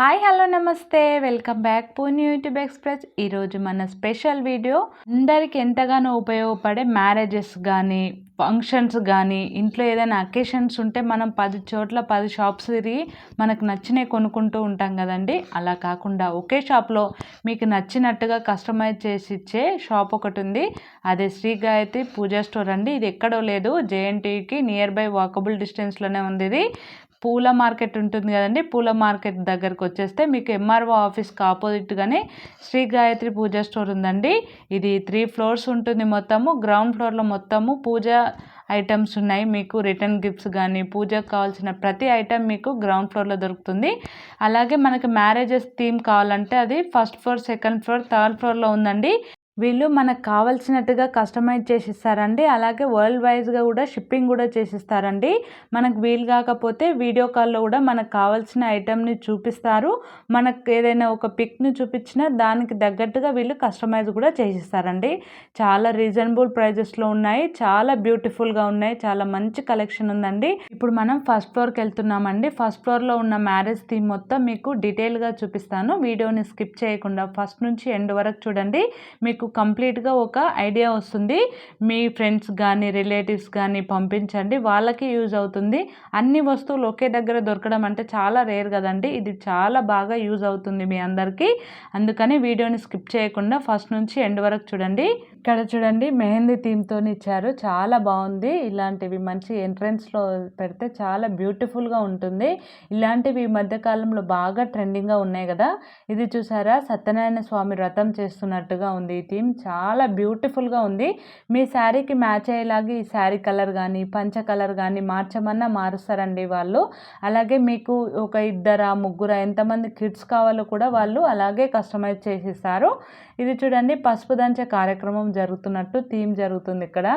Hi hello namaste. Welcome back పూణ్య YouTube express ఈరోజు మన special video అందరికి ఎంతగానో ఉపయోగపడే మ్యారేజెస్ కానీ ఫంక్షన్స్ కానీ ఇంట్లో ఏదైనా అకేషన్స్ ఉంటే మనం పది చోట్ల పది షాప్స్ తిరిగి మనకు నచ్చినవి కొనుక్కుంటూ ఉంటాం కదండి. అలా కాకుండా ఒకే షాప్లో మీకు నచ్చినట్టుగా కస్టమైజ్ చేసి ఇచ్చే షాప్ ఒకటి ఉంది. అదే శ్రీ గాయత్రి పూజా స్టోర్ అండి. ఇది ఎక్కడో లేదు. జేఎన్టీకి నియర్ బై వాకబుల్ డిస్టెన్స్లోనే ఉంది ఇది. పూల మార్కెట్ ఉంటుంది కదండి. పూల మార్కెట్ దగ్గరకు వచ్చేస్తే మీకు ఎంఆర్ఓ ఆఫీస్కి ఆపోజిట్గానే శ్రీ గాయత్రి పూజ స్టోర్ ఉందండి. ఇది త్రీ ఫ్లోర్స్ ఉంటుంది మొత్తము. గ్రౌండ్ ఫ్లోర్లో మొత్తము పూజ ఐటమ్స్ ఉన్నాయి. మీకు రిటర్న్ గిఫ్ట్స్ కానీ పూజకు కావాల్సిన ప్రతి ఐటమ్ మీకు గ్రౌండ్ ఫ్లోర్లో దొరుకుతుంది. అలాగే మనకి మ్యారేజెస్ థీమ్ కావాలంటే అది first floor second floor third ఫ్లోర్లో ఉందండి. వీళ్ళు మనకు కావాల్సినట్టుగా కస్టమైజ్ చేసి ఇస్తారండి అలాగే వరల్డ్ వైజ్గా కూడా షిప్పింగ్ కూడా చేసిస్తారండి. మనకు వీలు కాకపోతే వీడియో కాల్లో కూడా మనకు కావాల్సిన ఐటెంని చూపిస్తారు. మనకు ఏదైనా ఒక పిక్ని చూపించినా దానికి తగ్గట్టుగా వీళ్ళు కస్టమైజ్ కూడా చేసిస్తారండి. చాలా రీజనబుల్ ప్రైజెస్లో ఉన్నాయి. చాలా బ్యూటిఫుల్గా ఉన్నాయి. చాలా మంచి కలెక్షన్ ఉందండి. ఇప్పుడు మనం ఫస్ట్ ఫ్లోర్కి వెళ్తున్నామండి. ఫస్ట్ ఫ్లోర్లో ఉన్న మ్యారేజ్ థీమ్ మొత్తం మీకు డీటెయిల్గా చూపిస్తాను. వీడియోని స్కిప్ చేయకుండా ఫస్ట్ నుంచి ఎండ్ వరకు చూడండి. మీకు కంప్లీట్గా ఒక ఐడియా వస్తుంది. మీ ఫ్రెండ్స్ కానీ రిలేటివ్స్ కానీ పంపించండి. వాళ్ళకి యూజ్ అవుతుంది. అన్ని వస్తువులు ఒకే దగ్గర దొరకడం అంటే చాలా రేర్ కదండి. ఇది చాలా బాగా యూజ్ అవుతుంది మీ అందరికీ. అందుకని వీడియోని స్కిప్ చేయకుండా ఫస్ట్ నుంచి ఎండ్ వరకు చూడండి. ఇక్కడ చూడండి మెహందీ థీమ్తో ఇచ్చారు. చాలా బాగుంది. ఇలాంటివి మంచి ఎంట్రన్స్లో పెడితే చాలా బ్యూటిఫుల్గా ఉంటుంది. ఇలాంటివి ఈ మధ్యకాలంలో బాగా ట్రెండింగ్గా ఉన్నాయి కదా. ఇది చూసారా? సత్యనారాయణ స్వామి వ్రతం చేస్తున్నట్టుగా ఉంది ఈ థీమ్. చాలా బ్యూటిఫుల్గా ఉంది. మీ శారీకి మ్యాచ్ అయ్యేలాగా ఈ శారీ కలర్ కానీ పంచ కలర్ కానీ మార్చమన్నా మారుస్తారండి వాళ్ళు. అలాగే మీకు ఒక ఇద్దరా ముగ్గురా ఎంతమంది కిడ్స్ కావాలో కూడా వాళ్ళు అలాగే కస్టమైజ్ చేసిస్తారు. ఇది చూడండి పసుపు దంచే కార్యక్రమం జరుగుతున్నట్టు థీమ్ జరుగుతుంది ఇక్కడ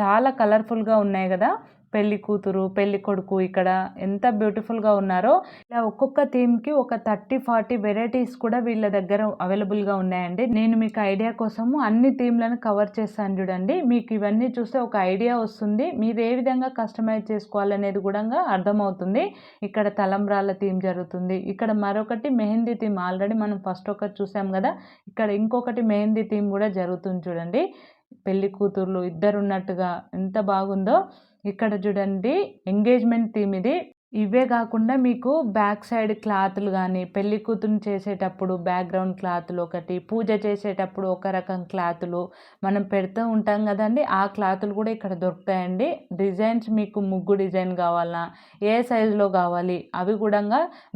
చాలా కలర్ఫుల్గా ఉన్నాయి కదా పెళ్ళి కూతురు పెళ్ళి కొడుకు ఇక్కడ ఎంత బ్యూటిఫుల్గా ఉన్నారో ఇలా ఒక్కొక్క థీమ్కి ఒక థర్టీ ఫార్టీ వెరైటీస్ కూడా వీళ్ళ దగ్గర అవైలబుల్గా ఉన్నాయండి. నేను మీకు ఐడియా కోసము అన్ని థీమ్లను కవర్ చేస్తాను చూడండి. మీకు ఇవన్నీ చూస్తే ఒక ఐడియా వస్తుంది. మీరు ఏ విధంగా కస్టమైజ్ చేసుకోవాలనేది కూడా అర్థమవుతుంది. ఇక్కడ తలంబ్రాల థీమ్ జరుగుతుంది. ఇక్కడ మరొకటి మెహందీ థీమ్. ఆల్రెడీ మనం ఫస్ట్ ఒకటి చూసాం కదా. ఇక్కడ ఇంకొకటి మెహందీ థీమ్ కూడా జరుగుతుంది చూడండి. పెళ్ళి కూతుర్లు ఇద్దరు ఉన్నట్టుగా ఎంత బాగుందో. ఇక్కడ చూడండి ఎంగేజ్మెంట్ థీమ్ ఇది. ఇవే కాకుండా మీకు బ్యాక్ సైడ్ క్లాతులు కానీ పెళ్ళి కూతురు చేసేటప్పుడు బ్యాక్గ్రౌండ్ క్లాత్లు ఒకటి పూజ చేసేటప్పుడు ఒక రకం క్లాతులు మనం పెడుతూ ఉంటాం కదండి. ఆ క్లాతులు కూడా ఇక్కడ దొరుకుతాయండి. డిజైన్స్ మీకు ముగ్గు డిజైన్ కావాలా ఏ సైజులో కావాలి అవి కూడా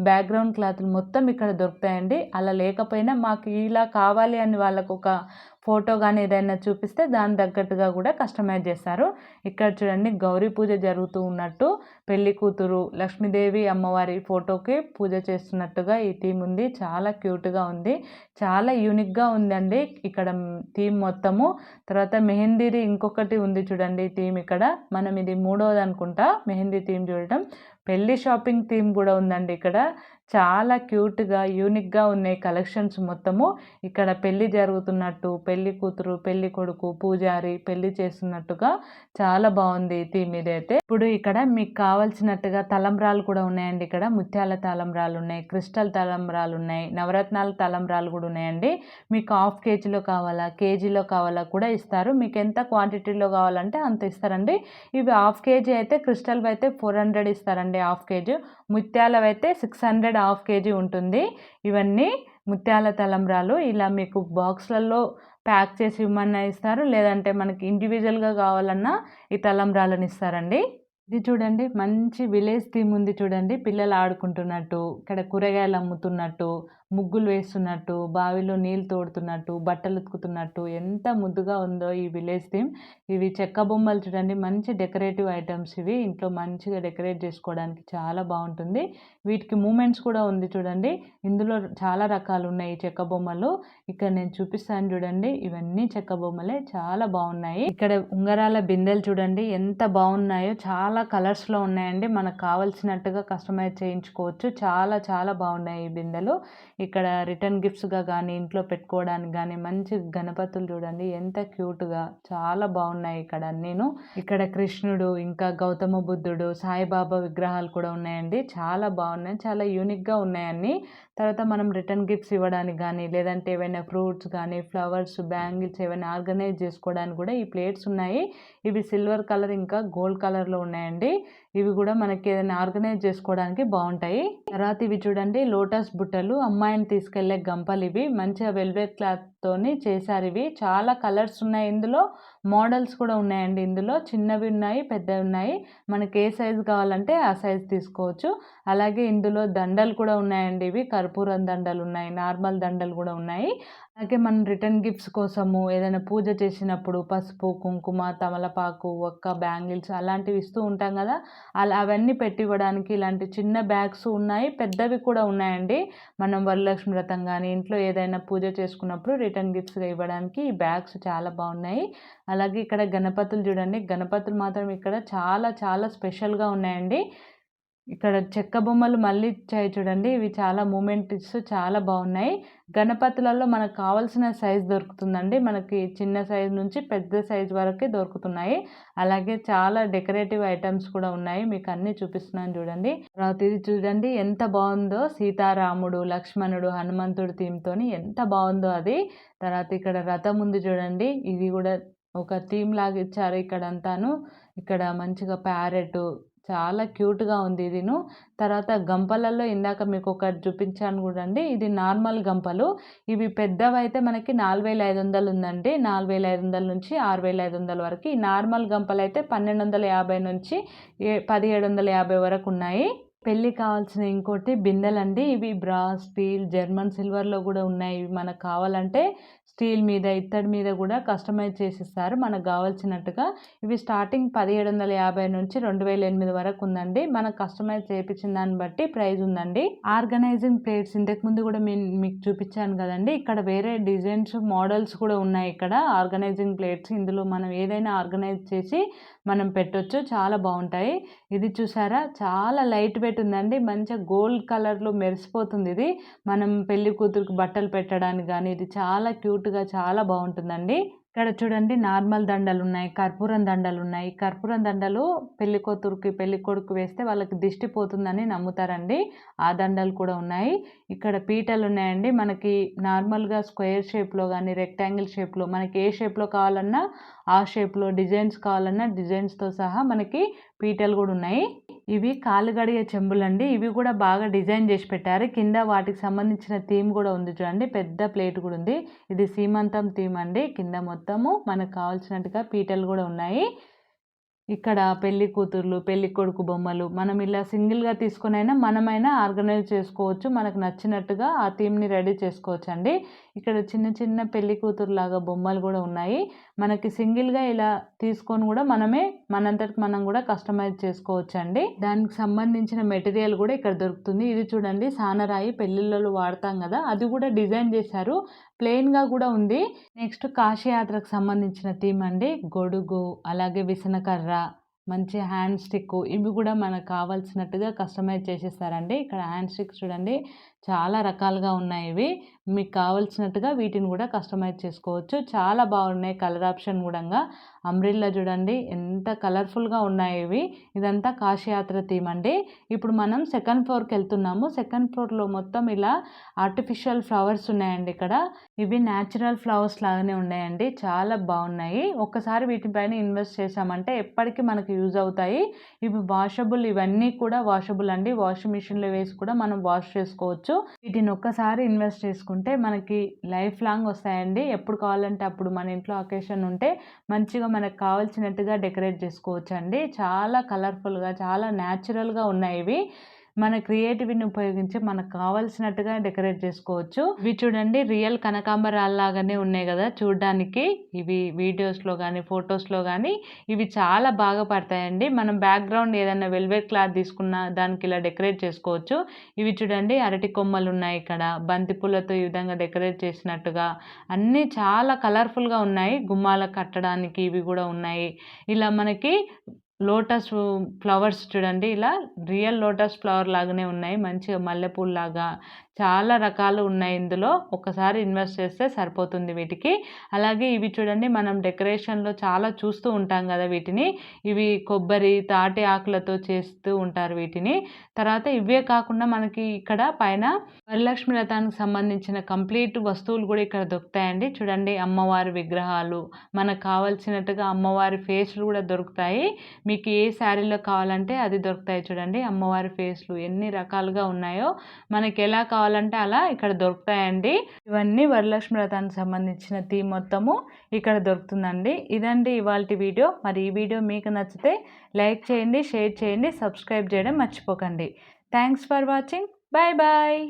బ్యాక్గ్రౌండ్ క్లాతులు మొత్తం ఇక్కడ దొరుకుతాయండి. అలా లేకపోయినా మాకు ఇలా కావాలి అని వాళ్ళకు ఒక ఫోటో కానీ ఏదైనా చూపిస్తే దాని తగ్గట్టుగా కూడా కస్టమైజ్ చేస్తారు. ఇక్కడ చూడండి గౌరీ పూజ జరుగుతూ ఉన్నట్టు పెళ్ళి కూతురు లక్ష్మీదేవి అమ్మవారి ఫోటోకి పూజ చేస్తున్నట్టుగా ఈ థీమ్ ఉంది. చాలా క్యూట్గా ఉంది. చాలా యూనిక్గా ఉందండి ఇక్కడ థీమ్ మొత్తము. తర్వాత మెహందీది ఇంకొకటి ఉంది చూడండి థీమ్ ఇక్కడ. మనం ఇది మూడవది అనుకుంటా మెహందీ థీమ్ చూడటం. పెళ్ళి షాపింగ్ థీమ్ కూడా ఉందండి ఇక్కడ. చాలా క్యూట్గా యూనిక్గా ఉన్నాయి కలెక్షన్స్ మొత్తము ఇక్కడ పెళ్ళి జరుగుతున్నట్టు పెళ్ళి కూతురు పెళ్ళి కొడుకు పూజారి పెళ్ళి చేస్తున్నట్టుగా చాలా బాగుంది ఈ థీమ్ ఇదైతే. ఇప్పుడు ఇక్కడ మీకు కావాల్సినట్టుగా తలంబ్రాలు కూడా ఉన్నాయండి ఇక్కడ. ముత్యాల తలంబ్రాలు ఉన్నాయి క్రిస్టల్ తలంబ్రాలు ఉన్నాయి నవరత్నాల తలంబ్రాలు కూడా ఉన్నాయండి. మీకు హాఫ్ కేజీలో కావాలా కేజీలో కావాలా కూడా ఇస్తారు. మీకు ఎంత క్వాంటిటీలో కావాలంటే అంత ఇస్తారండి. ఇవి హాఫ్ కేజీ అయితే క్రిస్టల్ అయితే ఫోర్ హండ్రెడ్ ఇస్తారండి హాఫ్ కేజీ. ముత్యాలవైతే సిక్స్ హండ్రెడ్ హాఫ్ కేజీ ఉంటుంది. ఇవన్నీ ముత్యాల తలంబ్రాలు. ఇలా మీకు బాక్స్లలో ప్యాక్ చేసి ఇవ్వమన్నా ఇస్తారు లేదంటే మనకి ఇండివిజువల్గా కావాలన్నా ఈ తలంబ్రాలను ఇస్తారండి. ఇది చూడండి మంచి విలేజ్ థీమ్ ఉంది చూడండి. పిల్లలు ఆడుకుంటున్నట్టు ఇక్కడ కూరగాయలు అమ్ముతున్నట్టు ముగ్గులు వేస్తున్నట్టు బావిలో నీళ్ళు తోడుతున్నట్టు బట్టలు ఉతుకుతున్నట్టు ఎంత ముద్దుగా ఉందో ఈ విలేజ్ థీమ్. ఇవి చెక్క బొమ్మలు చూడండి మంచి డెకరేటివ్ ఐటమ్స్ ఇవి. ఇంట్లో మంచిగా డెకరేట్ చేసుకోవడానికి చాలా బాగుంటుంది. వీటికి మూమెంట్స్ కూడా ఉంది చూడండి. ఇందులో చాలా రకాలు ఉన్నాయి చెక్క బొమ్మలు. ఇక్కడ నేను చూపిస్తాను చూడండి ఇవన్నీ చెక్క బొమ్మలే. చాలా బాగున్నాయి. ఇక్కడ ఉంగరాల బిందెలు చూడండి ఎంత బాగున్నాయో చాలా కలర్స్లో ఉన్నాయండి. మనకు కావలసినట్టుగా కస్టమైజ్ చేయించుకోవచ్చు. చాలా చాలా బాగున్నాయి ఈ బిందెలు. ఇక్కడ రిటర్న్ గిఫ్ట్స్గా కానీ ఇంట్లో పెట్టుకోవడానికి కానీ మంచి గణపతులు చూడండి. ఎంత క్యూట్గా చాలా బాగున్నాయి ఇక్కడ నేను ఇక్కడ కృష్ణుడు ఇంకా గౌతమ బుద్ధుడు సాయిబాబా విగ్రహాలు కూడా ఉన్నాయండి. చాలా బాగున్నాయి. చాలా యూనిక్గా ఉన్నాయని తర్వాత మనం రిటర్న్ గిఫ్ట్స్ ఇవ్వడానికి కానీ లేదంటే ఏవైనా ఫ్రూట్స్ కానీ ఫ్లవర్స్ బ్యాంగిల్స్ ఏవైనా ఆర్గనైజ్ చేసుకోవడానికి కూడా ఈ ప్లేట్స్ ఉన్నాయి. ఇవి సిల్వర్ కలర్ ఇంకా గోల్డ్ కలర్లో ఉన్నాయండి. అండి ఇవి కూడా మనకి ఏదైనా ఆర్గనైజ్ చేసుకోవడానికి బాగుంటాయి. తర్వాత ఇవి చూడండి లోటస్ బుట్టలు. అమ్మాయిని తీసుకెళ్ళే గంపలు ఇవి. మంచిగా వెల్వెట్ క్లాత్ తోని చేశారు ఇవి. చాలా కలర్స్ ఉన్నాయి ఇందులో. మోడల్స్ కూడా ఉన్నాయండి ఇందులో. చిన్నవి ఉన్నాయి పెద్దవి ఉన్నాయి. మనకి ఏ సైజు కావాలంటే ఆ సైజు తీసుకోవచ్చు. అలాగే ఇందులో దండలు కూడా ఉన్నాయండి ఇవి. కర్పూరం దండలు ఉన్నాయి నార్మల్ దండలు కూడా ఉన్నాయి. అలాగే మనం రిటర్న్ గిఫ్ట్స్ కోసము ఏదైనా పూజ చేసినప్పుడు పసుపు కుంకుమ తమలపాకు ఒక్క బ్యాంగిల్స్ అలాంటివి ఇస్తూ ఉంటాం కదా. అలా అవన్నీ పెట్టుకోవడానికి ఇలాంటి చిన్న బ్యాగ్స్ ఉన్నాయి. పెద్దవి కూడా ఉన్నాయండి. మనం వరలక్ష్మి వ్రతం కానీ ఇంట్లో ఏదైనా పూజ చేసుకున్నప్పుడు రిటర్న్ గిఫ్ట్స్గా ఇవ్వడానికి ఈ బ్యాగ్స్ చాలా బాగున్నాయి. అలాగే ఇక్కడ గణపతులు చూడండి. గణపతులు మాత్రం ఇక్కడ చాలా చాలా స్పెషల్గా ఉన్నాయండి. ఇక్కడ చెక్క బొమ్మలు మళ్ళీ ఇచ్చాయి చూడండి. ఇవి చాలా మూమెంట్ ఇస్తూ చాలా బాగున్నాయి. గణపతులలో మనకు కావాల్సిన సైజ్ దొరుకుతుందండి. మనకి చిన్న సైజ్ నుంచి పెద్ద సైజ్ వరకే దొరుకుతున్నాయి. అలాగే చాలా డెకరేటివ్ ఐటమ్స్ కూడా ఉన్నాయి. మీకు అన్నీ చూపిస్తున్నాను చూడండి. తర్వాత ఇది చూడండి. ఎంత బాగుందో సీతారాముడు లక్ష్మణుడు హనుమంతుడు థీమ్తోని ఎంత బాగుందో అది. తర్వాత ఇక్కడ రథం ఉంది చూడండి. ఇది కూడా ఒక థీమ్ లాగా ఇచ్చారు ఇక్కడ అంతాను ఇక్కడ మంచిగా ప్యారెట్ చాలా క్యూట్గా ఉంది ఇదిను. తర్వాత గంపలలో ఇందాక మీకు ఒకటి చూపించాను కూడండి ఇది నార్మల్ గంపలు. ఇవి పెద్దవైతే మనకి నాలుగు వేల ఐదు వందలు ఉందండి. నాలుగు వేల ఐదు వందల నుంచి ఆరు వేల ఐదు వందల వరకు. ఈ నార్మల్ గంపలు అయితే పన్నెండు వందల యాభై నుంచి ఏ పదిహేడు వందల యాభై వరకు ఉన్నాయి. పెళ్ళి కావాల్సిన ఇంకోటి బిందెలండి. ఇవి బ్రా స్టీల్ జర్మన్ సిల్వర్లో కూడా ఉన్నాయి. ఇవి మనకు కావాలంటే స్టీల్ మీద ఇత్తడి మీద కూడా కస్టమైజ్ చేసిస్తారు. మనకు కావాల్సినట్టుగా ఇవి స్టార్టింగ్ పదిహేడు వందల యాభై నుంచి రెండు వేల ఎనిమిది వరకు ఉందండి. మనకు కస్టమైజ్ చేయించిన దాన్ని బట్టి ప్రైజ్ ఉందండి. ఆర్గనైజింగ్ ప్లేట్స్ ఇంతకు ముందు కూడా నేను మీకు చూపించాను కదండి. ఇక్కడ వేరే డిజైన్స్ మోడల్స్ కూడా ఉన్నాయి ఇక్కడ. ఆర్గనైజింగ్ ప్లేట్స్ ఇందులో మనం ఏదైనా ఆర్గనైజ్ చేసి మనం పెట్టొచ్చు. చాలా బాగుంటాయి. ఇది చూసారా? చాలా లైట్ వెయిట్ ఉందండి. మంచిగా గోల్డ్ కలర్లో మెరిసిపోతుంది ఇది. మనం పెళ్ళి కూతురికి బట్టలు పెట్టడానికి కానీ ఇది చాలా క్యూట్ క్యూట్గా చాలా బాగుంటుందండి. ఇక్కడ చూడండి నార్మల్ దండలు ఉన్నాయి కర్పూరం దండలు ఉన్నాయి కర్పూరం దండలు పెళ్ళి కూతురుకి పెళ్ళి కొడుకు వేస్తే వాళ్ళకి దిష్టి పోతుందని నమ్ముతారండి. ఆ దండలు కూడా ఉన్నాయి. ఇక్కడ పీటలు ఉన్నాయండి. మనకి నార్మల్గా స్క్వేర్ షేప్లో కానీ రెక్టాంగిల్ షేప్లో మనకి ఏ షేప్లో కావాలన్నా ఆ షేప్లో డిజైన్స్ కావాలన్నా డిజైన్స్తో సహా మనకి పీటలు కూడా ఉన్నాయి. ఇవి కాలు గడిగే చెంబులండి. ఇవి కూడా బాగా డిజైన్ చేసి పెట్టారు. కింద వాటికి సంబంధించిన థీమ్ కూడా ఉంది చూడండి. పెద్ద ప్లేట్ కూడా ఉంది. ఇది సీమంతం థీమ్ అండి. కింద మొత్తము మనకు కావాల్సినట్టుగా పీటలు కూడా ఉన్నాయి. ఇక్కడ పెళ్ళి కూతుర్లు పెళ్ళి కొడుకు బొమ్మలు మనం ఇలా సింగిల్గా తీసుకునైనా మనమైనా ఆర్గనైజ్ చేసుకోవచ్చు. మనకు నచ్చినట్టుగా ఆ థీమ్ని రెడీ చేసుకోవచ్చు అండి ఇక్కడ చిన్న చిన్న పెళ్ళి కూతురులాగా బొమ్మలు కూడా ఉన్నాయి. మనకి సింగిల్గా ఇలా తీసుకొని కూడా మనమే మనంతటికి మనం కూడా కస్టమైజ్ చేసుకోవచ్చు అండి దానికి సంబంధించిన మెటీరియల్ కూడా ఇక్కడ దొరుకుతుంది. ఇది చూడండి సానరాయి పెళ్ళిళ్ళలో వాడతాం కదా అది కూడా డిజైన్ చేశారు. ప్లెయిన్గా కూడా ఉంది. నెక్స్ట్ కాశీయాత్రకు సంబంధించిన థీమ్ అండి గొడుగు అలాగే విసనకర్ర మంచి హ్యాండ్ స్టిక్ ఇవి కూడా మనకు కావాల్సినట్టుగా కస్టమైజ్ చేసేస్తారండి. ఇక్కడ హ్యాండ్ స్టిక్ చూడండి. చాలా రకాలుగా ఉన్నాయి ఇవి మీకు కావలసినట్టుగా వీటిని కూడా కస్టమైజ్ చేసుకోవచ్చు. చాలా బాగున్నాయి కలర్ ఆప్షన్ కూడా అంబ్రిల్లా చూడండి ఎంత కలర్ఫుల్గా ఉన్నాయి ఇవి ఇదంతా కాశీయాత్ర థీమ్ అండి. ఇప్పుడు మనం సెకండ్ ఫ్లోర్కి వెళ్తున్నాము. సెకండ్ ఫ్లోర్లో మొత్తం ఇలా ఆర్టిఫిషియల్ ఫ్లవర్స్ ఉన్నాయండి ఇక్కడ. ఇవి న్యాచురల్ ఫ్లవర్స్ లాగానే ఉన్నాయండి. చాలా బాగున్నాయి. ఒక్కసారి వీటిపైన ఇన్వెస్ట్ చేసామంటే ఎప్పటికీ మనకు యూజ్ అవుతాయి. ఇవి వాషబుల్ ఇవన్నీ కూడా వాషబుల్ అండి. వాషింగ్ మిషన్లో వేసి కూడా మనం వాష్ చేసుకోవచ్చు. వీటిని ఒక్కసారి ఇన్వెస్ట్ చేసుకుంటే మనకి లైఫ్ లాంగ్ వస్తాయండి. ఎప్పుడు కావాలంటే అప్పుడు మన ఇంట్లో అకేషన్ ఉంటే మంచిగా మనకు కావాల్సినట్టుగా డెకరేట్ చేసుకోవచ్చు అండి చాలా కలర్ఫుల్గా చాలా న్యాచురల్గా ఉన్నాయి ఇవి. మన క్రియేటివిటీని ఉపయోగించి మనకు కావాల్సినట్టుగా డెకరేట్ చేసుకోవచ్చు. ఇవి చూడండి రియల్ కనకాంబరాలు లాగానే ఉన్నాయి కదా. చూడడానికి ఇవి వీడియోస్లో కానీ ఫొటోస్లో కానీ ఇవి చాలా బాగా పడతాయండి. మనం బ్యాక్గ్రౌండ్ ఏదైనా వెల్వెట్ క్లాత్ తీసుకున్న దానికి ఇలా డెకరేట్ చేసుకోవచ్చు. ఇవి చూడండి అరటి కొమ్మలు ఉన్నాయి ఇక్కడ. బంతి పూలతో ఈ విధంగా డెకరేట్ చేసినట్టుగా అన్నీ చాలా కలర్ఫుల్గా ఉన్నాయి. గుమ్మాల కట్టడానికి ఇవి కూడా ఉన్నాయి. ఇలా మనకి లోటస్ ఫ్లవర్స్ చూడండి ఇలా రియల్ లోటస్ ఫ్లవర్ లాగానే ఉన్నాయి. మంచిగా మల్లెపూలు లాగా చాలా రకాలు ఉన్నాయి ఇందులో. ఒకసారి ఇన్వెస్ట్ చేస్తే సరిపోతుంది వీటికి. అలాగే ఇవి చూడండి మనం డెకరేషన్లో చాలా చూస్తూ ఉంటాం కదా వీటిని. ఇవి కొబ్బరి తాటి ఆకులతో చేస్తూ ఉంటారు వీటిని. తర్వాత ఇవే కాకుండా మనకి ఇక్కడ పైన వరలక్ష్మి రథానికి సంబంధించిన కంప్లీట్ వస్తువులు కూడా ఇక్కడ దొరుకుతాయండి. చూడండి అమ్మవారి విగ్రహాలు. మనకు కావాల్సినట్టుగా అమ్మవారి ఫేస్లు కూడా దొరుకుతాయి. మీకు ఏ శారీలో కావాలంటే అది దొరుకుతాయి చూడండి. అమ్మవారి ఫేస్లు ఎన్ని రకాలుగా ఉన్నాయో. మనకి ఎలా కావాలంటే అలా ఇక్కడ దొరుకుతాయండి. ఇవన్నీ వరలక్ష్మి వ్రతానికి సంబంధించిన థీమ్ మొత్తము ఇక్కడ దొరుకుతుందండి. ఇదండి ఇవాళ వీడియో. మరి ఈ వీడియో మీకు నచ్చితే లైక్ చేయండి షేర్ చేయండి సబ్స్క్రైబ్ చేయడం మర్చిపోకండి. Thanks for watching. Bye bye.